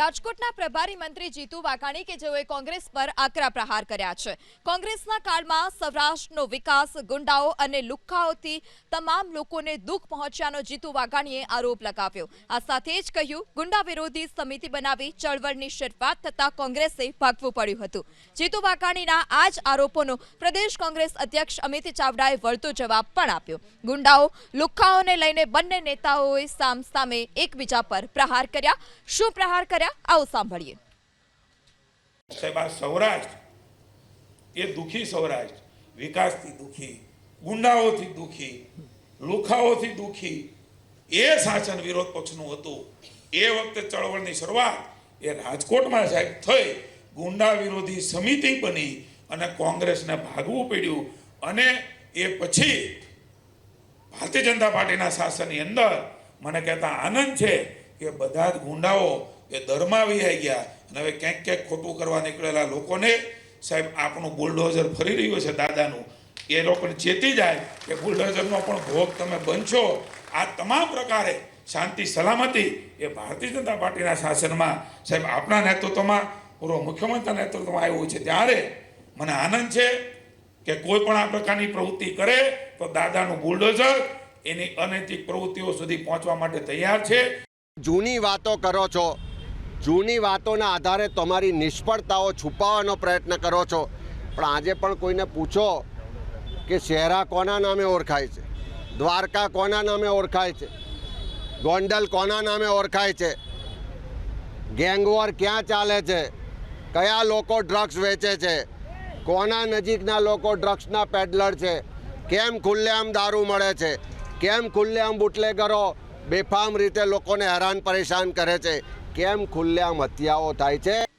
રાજકોટના પ્રભારી મંત્રી જીતુ વાઘાણી કે જેઓએ કોંગ્રેસ પર આકરા પ્રહાર કર્યા છે. કોંગ્રેસના કાળમાં સૌરાષ્ટ્રનો વિકાસ, ગુંડાઓ અને લુખ્ખાઓથી તમામ લોકોને દુઃખ પહોંચ્યાનો જીતુ વાઘાણીએ આરોપ લગાવ્યો. આ સાથે જ કહ્યું, ગુંડા વિરોધી સમિતિ બનાવી ચળવળની શરૂઆત થતા કોંગ્રેસે ભાગવું પડ્યું હતું. જીતુ વાઘાણીના આ જ આરોપોનો પ્રદેશ કોંગ્રેસ અધ્યક્ષ અમિત ચાવડાએ વળતો જવાબ પણ આપ્યો. ગુંડાઓ, લુખ્ખાઓને લઈને બંને નેતાઓએ સામ સામે એકબીજા પર પ્રહાર કર્યા. શું પ્રહાર કર્યા? આવો સાંભળીએ. સૌરાષ્ટ્ર, એ દુઃખી સૌરાષ્ટ્ર. વિકાસથી દુઃખી, ગુંડાઓથી દુઃખી, લુખાઓથી દુઃખી. એ શાસન વિરોધ પક્ષનું હતું. એ વખતે ચળવળની શરૂઆત એ રાજકોટમાં સાહેબ થઈ. ગુંડા વિરોધી સમિતિ બની અને કોંગ્રેસને ભાગવું પડ્યું. અને એ પછી ભારતીય જનતા પાર્ટીના શાસનની અંદર મને કહેતા આનંદ છે કે બધા જ ગુંડાઓ એ દરમાં વિહાઈ ગયા. અને હવે ક્યાંક ક્યાંક ખોટું કરવા નીકળેલા લોકોને સાહેબ, આપણું બુલડોઝર ફરી રહ્યું છે દાદાનું. એ લોકોને ચેતી જાય કે બુલડોઝરનો પણ ભોગ તમે બનશો. આ તમામ પ્રકારે શાંતિ, સલામતી એ ભારતીય જનતા પાર્ટીના શાસનમાં સાહેબ આપણા નેતૃત્વમાં, પૂર્વ મુખ્યમંત્રીના નેતૃત્વમાં આવ્યું છે. ત્યારે મને આનંદ છે કે કોઈ પણ આ પ્રકારની પ્રવૃત્તિ કરે તો દાદાનું બુલડોઝર એની અનૈતિક પ્રવૃત્તિઓ સુધી પહોંચવા માટે તૈયાર છે. જૂની વાતો કરો છો. જૂની વાતોના આધારે તમારી નિષ્ફળતાઓ છુપાવવાનો પ્રયત્ન કરો છો. પણ આજે પણ કોઈને પૂછો કે શહેરા કોના નામે ઓળખાય છે? દ્વારકા કોના નામે ઓળખાય છે? ગોંડલ કોના નામે ઓળખાય છે? ગેંગવોર ક્યાં ચાલે છે? કયા લોકો ડ્રગ્સ વેચે છે? કોના નજીકના લોકો ડ્રગ્સના પેડલર છે? કેમ ખુલ્લેઆમ દારૂ મળે છે? કેમ ખુલ્લેઆમ બુટલેગરો બેફામ રીતે લોકોને હેરાન પરેશાન કરે છે? કેમ ખુલ્લેઆમ હત્યાઓ થાય છે?